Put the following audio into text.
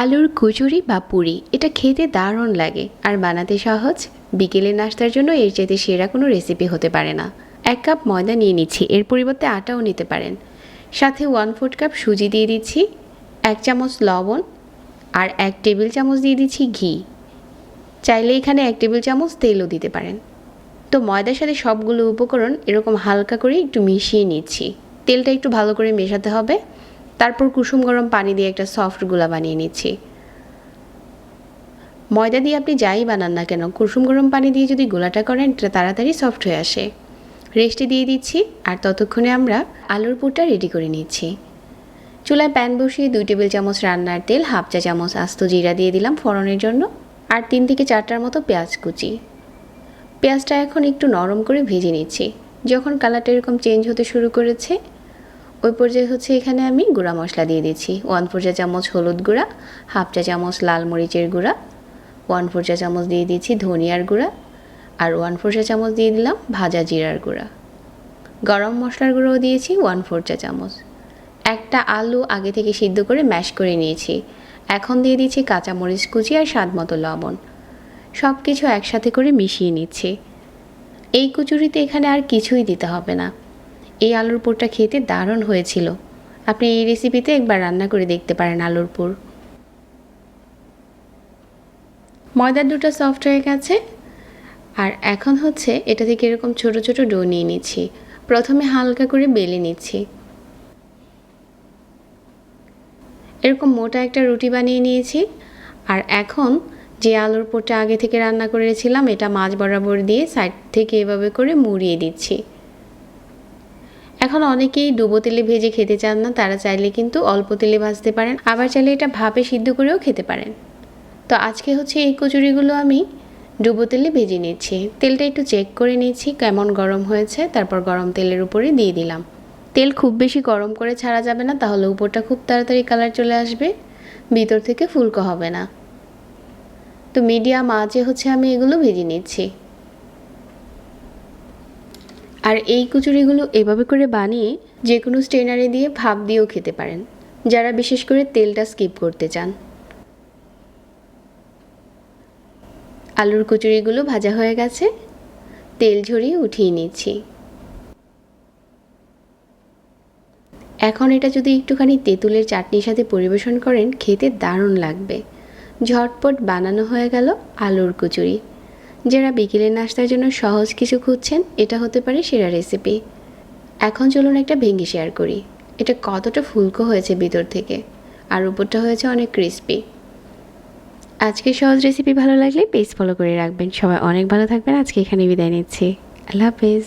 আলুর কচুরি বা পুরি, এটা খেতে দারুণ লাগে। আর বানাতে সহজ বিকেলের নাস্তার জন্য এর চাইতে সেরা কোনো রেসিপি হতে পারে না। এক কাপ ময়দা নিয়ে নিচ্ছি, এর পরিবর্তে আটাও নিতে পারেন। সাথে ওয়ান ফোর্থ কাপ সুজি দিয়ে দিচ্ছি, এক চামচ লবণ আর এক টেবিল চামচ দিয়ে দিচ্ছি ঘি। চাইলে এখানে এক টেবিল চামচ তেলও দিতে পারেন। তো ময়দার সাথে সবগুলো উপকরণ এরকম হালকা করে একটু মিশিয়ে নিচ্ছি। তেলটা একটু ভালো করে মেশাতে হবে। তারপর কুসুম গরম পানি দিয়ে একটা সফটগুলা বানিয়ে নিচ্ছি। ময়দা দিয়ে আপনি যাই বানান না কেন, কুসুম গরম পানি দিয়ে যদি গোলাটা করেন তাড়াতাড়ি সফট হয়ে আসে। রেস্টে দিয়ে দিচ্ছি, আর ততক্ষণে আমরা আলুর পুরটা রেডি করে নিচ্ছি। চুলায় প্যান বসিয়ে দুই টেবিল চামচ রান্নার তেল হাফ চা চামচ আস্ত জিরা দিয়ে দিলাম ফোড়নের জন্য, আর তিন থেকে চারটার মতো পেঁয়াজ কুচি। পেঁয়াজটা এখন একটু নরম করে ভেজে নিচ্ছি। যখন কালারটা এরকম চেঞ্জ হতে শুরু করেছে ওই পর্যায়ে হচ্ছে এখানে আমি গুঁড়া মশলা দিয়ে দিচ্ছি। ওয়ান ফোর চা চামচ হলুদ গুঁড়া হাফ চা চামচ লাল মরিচের গুঁড়া ওয়ান ফোর চা চামচ দিয়ে দিচ্ছি ধনিয়ার গুঁড়া, আর ওয়ান ফোর চা চামচ দিয়ে দিলাম ভাজা জিরার গুঁড়া। গরম মশলার গুঁড়োও দিয়েছি ওয়ান ফোর চা চামচ। একটা আলু আগে থেকে সিদ্ধ করে ম্যাশ করে নিয়েছি। এখন দিয়ে দিচ্ছি কাঁচামরিচ কুচি আর স্বাদ মতো লবণ। সব কিছু একসাথে করে মিশিয়ে নিচ্ছি। এই কচুরিতে এখানে আর কিছুই দিতে হবে না। এই আলুর পুরটা খেতে দারুণ হয়েছিল। আপনি এই রেসিপিতে একবার রান্না করে দেখতে পারেন আলুর পুর। ময়দার দুটো সফট হয়ে গেছে। আর এখন হচ্ছে এটা থেকে এরকম ছোট ছোট ডো নিয়ে নিচ্ছি। প্রথমে হালকা করে বেলে নিচ্ছি। এরকম মোটা একটা রুটি বানিয়ে নিয়েছি। আর এখন যে আলুর পোটা আগে থেকে রান্না করেছিলাম, এটা মাছ বরাবর দিয়ে সাইড থেকে এভাবে করে মুড়িয়ে দিচ্ছি। এখন অনেকেই ডুবো তেলে ভেজে খেতে চান না, তারা চাইলে কিন্তু অল্প তেলে ভাজতে পারেন, আবার চাইলে এটা ভাপে সিদ্ধ করেও খেতে পারেন। তো আজকে হচ্ছে এই কচুরিগুলো আমি ডুবো তেলে ভেজে নিচ্ছি। তেলটা একটু চেক করে নিচ্ছি কেমন গরম হয়েছে, তারপর গরম তেলের উপরে দিয়ে দিলাম। তেল খুব বেশি গরম করে ছাড়া যাবে না, তাহলে উপরটা খুব তাড়াতাড়ি কালার চলে আসবে, ভিতর থেকে ফুলকো হবে না। তো মিডিয়াম আঁচে হচ্ছে আমি এগুলো ভেজে নিচ্ছি। আর এই কচুরিগুলো এভাবে করে বানিয়ে যে কোনো স্টেনারে দিয়ে ভাপ দিয়েও খেতে পারেন, যারা বিশেষ করে তেলটা স্কিপ করতে চান। আলুর কচুরিগুলো ভাজা হয়ে গেছে। তেল ঝরিয়ে উঠিয়ে নিচ্ছি। এখন এটা যদি একটুখানি তেঁতুলের চাটনির সাথে পরিবেশন করেন, খেতে দারুণ লাগবে। ঝটপট বানানো হয়ে গেল আলুর কচুরি। যারা বিকেলের নাস্তার জন্য সহজ কিছু খুঁজছেন, এটা হতে পারে সেরা রেসিপি এখন চলুন একটা ভেঙে শেয়ার করি। এটা কতটা ফুলকো হয়েছে ভিতর থেকে, আর উপরটা হয়েছে অনেক ক্রিস্পি আজকে সহজ রেসিপি ভালো লাগলে পেজ ফলো করে রাখবেন। সবাই অনেক ভালো থাকবেন। আজকে এখানে বিদায় নিচ্ছি। আল্লাহ হাফেজ।